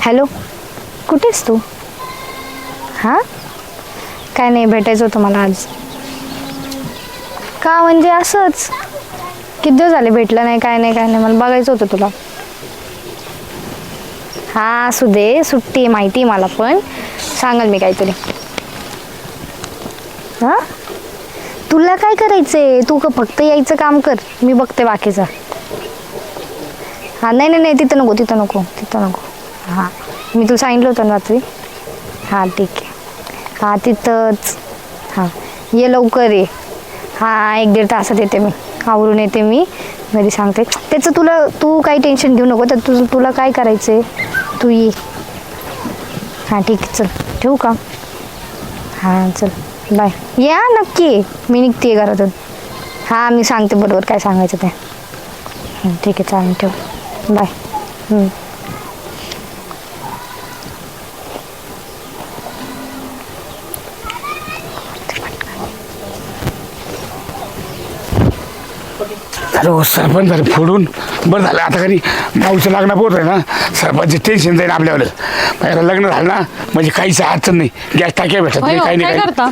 Hello कुठेस तू? हां? काय नाही भेटायचं होतं मला आज. का म्हणजे असंच? किती दिवस झाले भेटलं नाही काय नाही काय नाही मला बघायचं होतं तुला. हां असू दे सुट्टी आहे माहिती आहे मला पण. सांगाल मी काहीतरी. हां? तुला काय करायचंय? तू का फक्त यायचं काम कर. मी बघते बाकीचं. हां नाही नाही नाही तिथं नको तिथं नको तिथं नको. हां मी तुला सांगितलं होतं ना रात्री. हां ठीक आहे. हां तिथंच. हां ये लवकर ये. हां एक दीड तासात येते मी. आवरून येते मी. घरी सांगते. त्याचं तुला तू काही टेन्शन घेऊ नको. तर तुझं तुला काय करायचं आहे तू ये. हां ठीक आहे चल. ठेवू का? हां चल. बाय. या नक्की. मी निघते घरातून. हां मी सांगते बरोबर काय सांगायचं ते. हं, ठीक आहे चालेल ठेव. बाय. हं. अरे हो सरपंच झाले फोडून. बरं झालं आता घरी माऊचं लग्न पोत आहे ना सरपंच टेन्शन जाईल आपल्यावर. पहिलं लग्न झालं ना म्हणजे काहीच अडचण नाही. गॅस टाक्या भेटत नाही होय, काही काय नाही काही करता?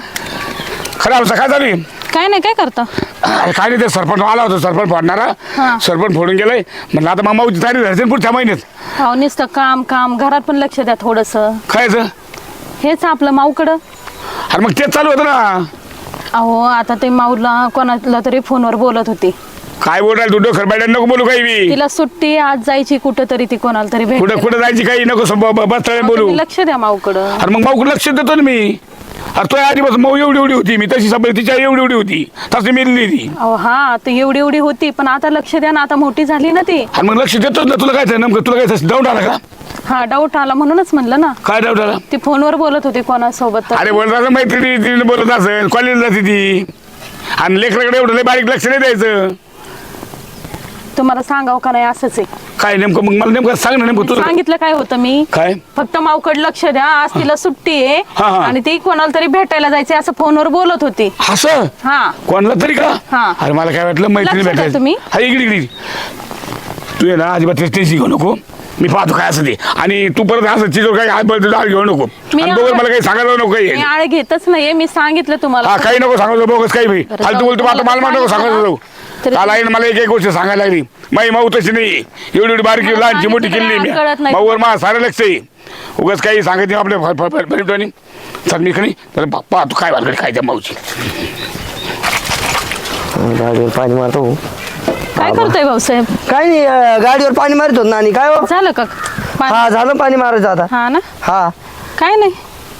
होतं काय झाली? काय नाही काय करता? अरे काय नाही ते सरपंच आला होता सरपंच फोडणारा. हा. सरपंच फोडून गेलाय. म्हणलं आता मग माऊची तारीख धरते पुढच्या महिन्यात. हो नुसतं काम काम. घरात पण लक्ष द्या थोडस. खायचं हेच आपलं माऊकडं. अरे मग तेच चालू होतं ना. अहो आता ते माऊला कोणाला तरी फोनवर बोलत होती. काय बोलायला तू? डोकर बैठा नको बोलू काही बी तिला सुट्टी आज जायची कुठं तरी ती कोणाला तरी भेट कुठं कुठं जायची काही नको सं- ब- बोलू. लक्ष द्या माऊकडं अरे मग माऊ लक्ष देतो ना मी. अरे तो आधीपासून मऊ एवढी एवढी होती. मी तशी सगळी तिच्या एवढी एवढी होती. तशी मिळली ती. अहो हा तर एवढी एवढी होती पण आता लक्ष द्या ना आता मोठी झाली ना ती. आणि मग लक्ष देतोच ना. तुला काय झालं नेमकं? तुला काय डाऊट आला का? हा डाऊट आला म्हणूनच म्हणलं ना. काय डाऊट आला? ती फोनवर बोलत होती कोणासोबत तर. अरे बोलत मैत्रिणी तिने बोलत असेल. कॉलेजला जाते ती. आणि लेकराकडे एवढं लय बारीक लक्ष नाही द्यायचं. तुम्हाला सांगावं का नाही असंच आहे? काय नेमकं मग मला नेमकं सांग ना नेमकं तुला. सांगितलं काय होतं मी? काय? फक्त माऊकड लक्ष द्या आज तिला सुट्टी आहे हा, हा. आणि ती कोणाला तरी भेटायला जायचे असं फोनवर बोलत होती. असं? हा. कोणाला तरी का? हा. अरे मला काय वाटलं मैत्रिणी आहे भेटायचं तुम्ही? हा इकडे इकडे. तू ये ना अजिबात टेन्शन घेऊ नको. मी पाहतो काय असं ते. आणि तू परत असं चिजोर काय हात बळत डाळ घेऊ नको. मी आणि दोघं आळ- मला काही सांगायला नको काही. मी आळ घेतच नाहीये मी सांगितलं तुम्हाला. हा काही नको सांगायचं बोगस काही बी बरं, फालतू जाऊ बोलतो दे, आता मला नको सांगायचं जाऊ तरी- काल आईने मला एक एक गोष्ट सांगायला लागली. माई माऊ तशी नाही. एवढी एवढी बारकी मला लहानची मोठी सांगितलं केली मी. काय कळत नाही. माऊवर मला सारं लक्ष आहे. उगाच काही सांगत नाही आपल्या परिटवानी चल मी खरी तर पाहतो काय भानगड काय त्या माऊची. गाडीवर पाणी मारतो. काय करतोय भाऊसाहेब? काय नाही अं, गाडीवर पाणी मारतो ना आणि काय हो? झालं का? पाणी? हा झालं पाणी मारायचं आता. हा ना? हा. काय नाही.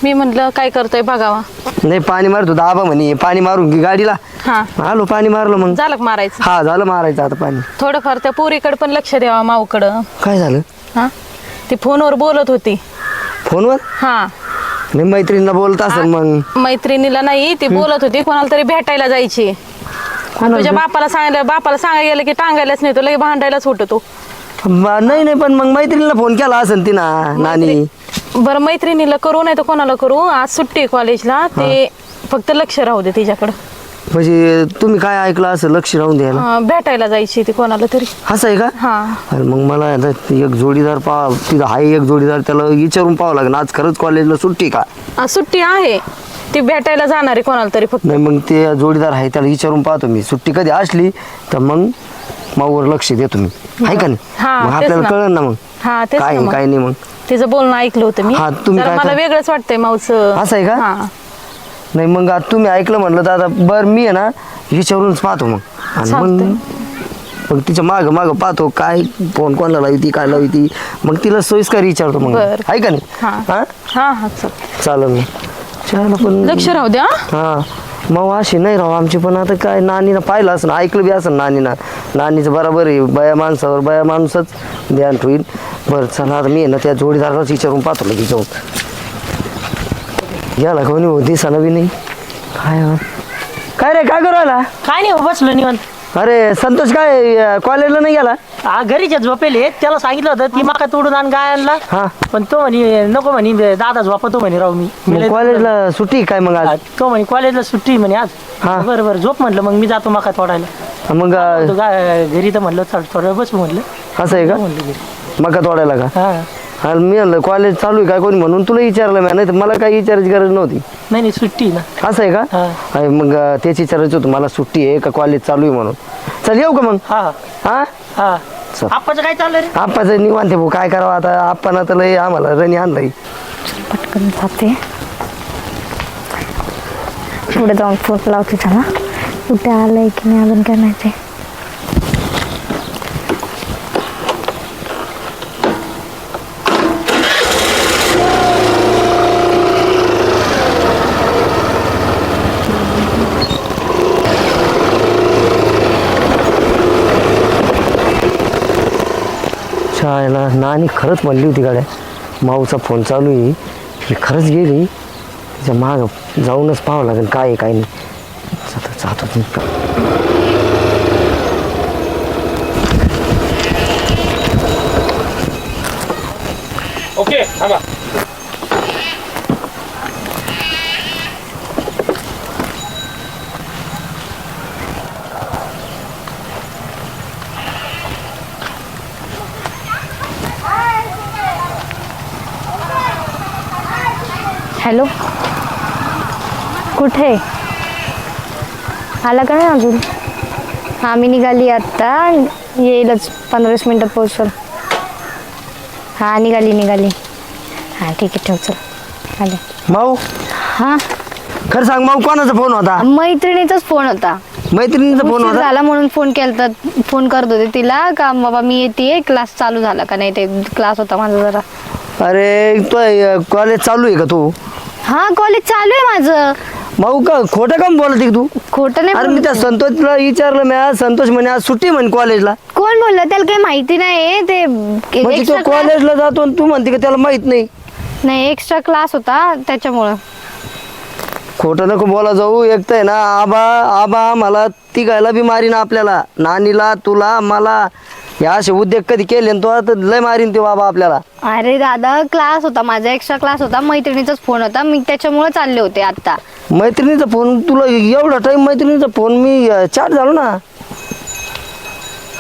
मी म्हंटल काय करतोय बघावा. नाही पाणी मारतो दाबा म्हणे पाणी मारून की गाडीला. हा. आलो पाणी मारलं मग. झालं का मारायचं? हा झालं मारायचं आता पाणी. थोडंफार त्या पोरीकडे पण लक्ष द्यावा माऊकडं. काय झालं? हा? ती फोनवर बोलत होती. फोनवर? हा. नाही मैत्रिणीला बोलत असेल मग. मैत्रिणीला नाही ती बोलत होती कोणाला तरी भेटायला जायची. तुझ्या बापाला सांगायला बापाला सांगायला गेलं की टांगायलाच नाही तो लगे भांडायलाच होतो तो म- नाही नाही पण मग मैत्रिणीला फोन केला असेल ती ना नानी. बरं मैत्रिणीला करू नाही तर कोणाला करू? आज सुट्टी कॉलेजला ते फक्त लक्ष राहू दे तिच्याकडं. म्हणजे तुम्ही काय ऐकलं असं लक्ष राहून द्यायला? भेटायला जायची ती कोणाला तरी. असं आहे का? हा. अरे मग मला आता एक जोडीदार पा तिथं आहे एक जोडीदार त्याला विचारून पाहावं लागेल. आज खरंच कॉलेजला सुट्टी का? सुट्टी आहे. ती भेटायला जाणार आहे कोणाला तरी फक्त. नाही मग ते जोडीदार आहे त्याला विचारून पाहतो मी. सुट्टी कधी असली तर मग माऊवर लक्ष देतो मी. आहे का नाही? हा, मग तेच आपल्याला ना. कळलं ना मग. हा तेच काय ना आहे, मग. काय नाही मग. तिचं बोलणं ऐकलं होतं मी. हा, तुम्ही जरा काय मला वेगळंच वाटतंय माऊचं. असं आहे का? हा. नाही मग आता तुम्ही ऐकलं म्हटलं तर आता बरं मी आहे ना विचारूनच पाहतो मग. आणि. मग मग तिच्या माग माग पाहतो काय फोन कोणाला लावती काय लावती मग तिला सोयीस्कर विचारतो मग. बरं. आहे का नाही? हा. हा? हा हा चल. चालेल ना. चला पण लक्ष राहू द्या हा. मग अशी नाही राव आमची पण आता काय नानीनं पाहिलं असं ऐकलं बी असं नानीनं. नानीचं बरोबर आहे बया माणसावर बया माणूसच ध्यान ठेवील बरं चला आता मी आहे ना त्या जोडीदारालाच विचारून पाहतो लगेच जाऊन. याला कोणी हो दिसाना बी नाही. काय हो? काय रे काय करू राहिला? काय नाही हो, बसलो निवांत. अरे संतोष काय कॉलेजला नाही गेला? हा घरीच्या झोपेले. त्याला सांगितलं होतं ती माका तोडून आण गायांना. हा. पण तो म्हणे नको म्हणे दादा झोपतो म्हणे राहू मी. मी मग लय- कॉलेजला सुट्टी काय मग हा, आज तो म्हणे कॉलेजला सुट्टी म्हणे आज. हा. बरं बरं झोप म्हटलं मग मी जातो माका तोडायला. मग अं, तो गा- घरी तर म्हणलं चल थोडं वेळ बसू म्हणलं असं आहे का? म्हणलं घरी. मका तोडायला का? हा. मी म्हणलं कॉलेज चालू आहे काय कोणी म्हणून? तुला विचारलं मी नाही तर मला काही विचारायची गरज नव्हती. नाही नाही सुट्टी ना. असं आहे का? हा. मग अं, तेच विचारायचं होतं मला सुट्टी आहे का कॉलेज चालू आहे म्हणून. चल येऊ का मग? हा. हा? हा. चल. आप्पाचं काय चाललंय रे? आप्पाचं निवांत आहे भाऊ काय करावं आता? आप्पानं तर लय आम्हाला रणी आणलंय. पटकन जाते. पुढे जाऊन फोन लावते त्याला. कुठे आलंय की नाही अजून काय नाही शाळेला नानी खरंच म्हणली होती गाड्या माऊचा फोन चालू आहे. ही खरंच गेली. तिच्या माग जाऊनच पाहावं लागेल काय आहे काय नाही. जातो जातो ओके थांबा. हॅलो? कुठे? आला का नाही अजून? हां मी निघाली आत्ता येईलच. पंधरा वीस मिनटात पोहोचल. हां निघाली निघाली. हां ठीक आहे ठेव चल. आले. माऊ? हां? खरं सांग माऊ कोणाचा फोन होता? मैत्रिणीचाच फोन होता. मैत्रिणीचा फोन उशीर होता? झाला म्हणून फोन केला फोन करत होते तिला का बाबा मी येते क्लास चालू झाला का नाही ते क्लास होता माझा जरा. अरे तो कॉलेज चालू आहे का तू? हा कॉलेज चालू आहे माझं. माऊ का खोटं काम बोलत आहे का तू? खोटं नाही अरे मी बोलत त्या. संतोषला विचारलं मी आज संतोष म्हणे आज सुट्टी म्हणे कॉलेजला कोण बोललं? त्याला काही माहिती नाही ते म्हणजे तो extra class- कॉलेजला जातो आणि तू म्हणते का त्याला माहीत नाही. नाही एक्स्ट्रा क्लास होता त्याच्यामुळं. खोटं नको बोला जाऊ. एक तर आहे ना आबा आबा मला तिघायला बी मारीन आपल्याला. नानीला तुला मला. हे असे उद्योग कधी केले न तो आता लय मारीन ते बाबा आपल्याला. अरे दादा क्लास होता माझा एक्स्ट्रा क्लास होता. मैत्रिणीचाच फोन होता. मी त्याच्यामुळे चालले होते आता मैत्रिणीचा फोन तुला एवढा टाइम मैत्रिणीचा फोन मी चाट झालो ना?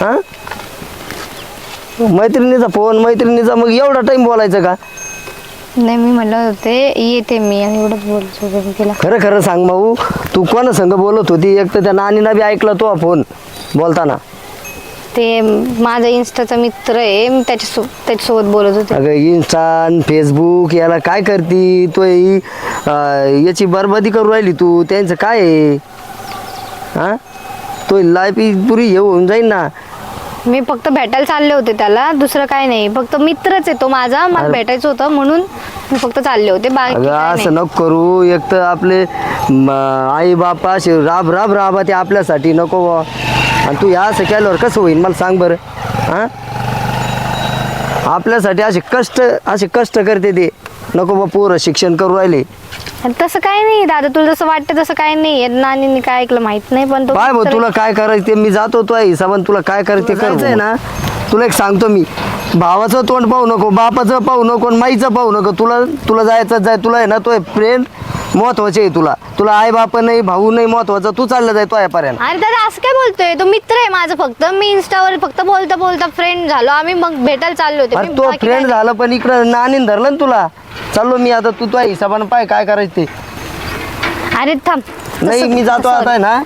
हा? मैत्रिणीचा फोन मैत्रिणीचा मग एवढा टाइम बोलायचं का? नाही मी म्हणलं होते येते मी आणि एवढंच बोलत तिला. खरं खरं सांग भाऊ तू कोणा संग बोलत होती? एक तर त्या नानीला बी ऐकला तो फोन बोलताना. ते माझा इन्स्टाचा मित्र आहे मी त्याच्यासो त्याच्यासोबत बोलत होते. अगं इन्स्टा फेसबुक याला काय करती? तो ही, अं, याची बरबादी करू राहिली तू. त्यांचं काय आहे? हा तो लाईफ पुरी हे होऊन जाईन ना. मी फक्त भेटायला चालले होते त्याला दुसरं काय नाही. फक्त मित्रच आहे तो माझा मला भेटायचं होतं म्हणून मी फक्त चालले होते बाकी अगं काय असं नाही. नको करू. एक तर आपले आई बापा असे राब राब राबा ते आपल्यासाठी नको बुवा. आणि तू या असं केल्यावर कसं होईल मला सांग बरं. हां? आपल्यासाठी असे कष्ट असे कष्ट करते ते. नको बा पोरं शिक्षण करू राहिले. तसं काय नाही दादा तुला जसं वाटतं तसं काय नाही. नानीने काय ऐकलं माहीत नाही पण तो काय मित्र- तुला काय करायचं ते मी जातो तो आहे हिसाबान तुला काय करायचं ते करायचंय ना? तुला एक सांगतो मी. भावाचं तोंड पाहू नको बापाचं पाहू नको आणि माईचं पाहू नको. तुला तुला जायचं जाय तुला आहे ना तो फ्रेंड महत्त्वाचे आहे तुला. तुला आई बाप नाही भाऊ नाही महत्त्वाचा तू चालला जाय तो पर्यंत अरे दादा असं काय बोलतोय? तो मित्र आहे माझा फक्त. मी इन्स्टावर फक्त बोलता बोलता फ्रेंड झालो. आम्ही मग भेटायला चाललो होते. अरे तो बाकी काय फ्रेंड झाला पण इकडं नानीन धरलं ना तुला. चाललो मी आता तू तो हिसाबानं पाय काय करायचं ते. अरे थांब. नाही मी जातो sorry. आता आहे ना.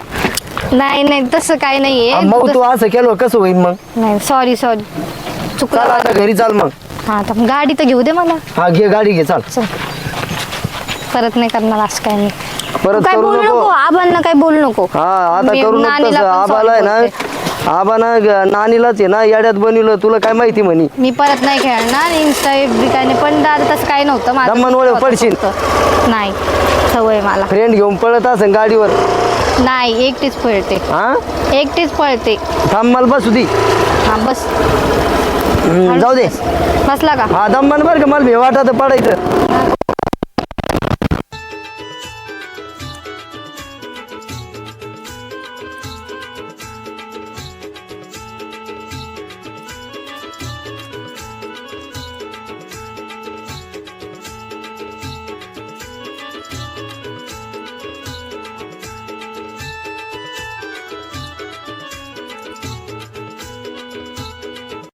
नाही नाही तसं काय नाहीये. मग तू असं केलं कसं होईल मग? नाही सॉरी सॉरी चाल चुकलं आता घरी चाल मग. हा थांब गाडी तर घेऊ दे मला. हा घे गाडी घे चाल. चल. परत नाही करणार असं काय नाही परत काय करू बोलू नको. नको आबांना काय बोलू नको. हा आता मी करू नको नानीला तसं पण आबाला आहे बोलते. ना आबाना ग- नानीलाच आहे ना याड्यात बनवलं. तुला काय माहिती म्हणी? मी परत नाही खेळणार काय नाही. पण दादा तसं काय नव्हतं. माझं दमन वळव मित्र होता पडशील. फक्त. नाही सवय मला. फ्रेंड घेऊन पळत असेल गाडीवर. नाही एकटीच पळते. हा? एकटीच पळते. थांब मला बसू दी. हा बस. जाऊ दे. बसला का? हा दमन बरं का मला भेवाटा तर पडायचं.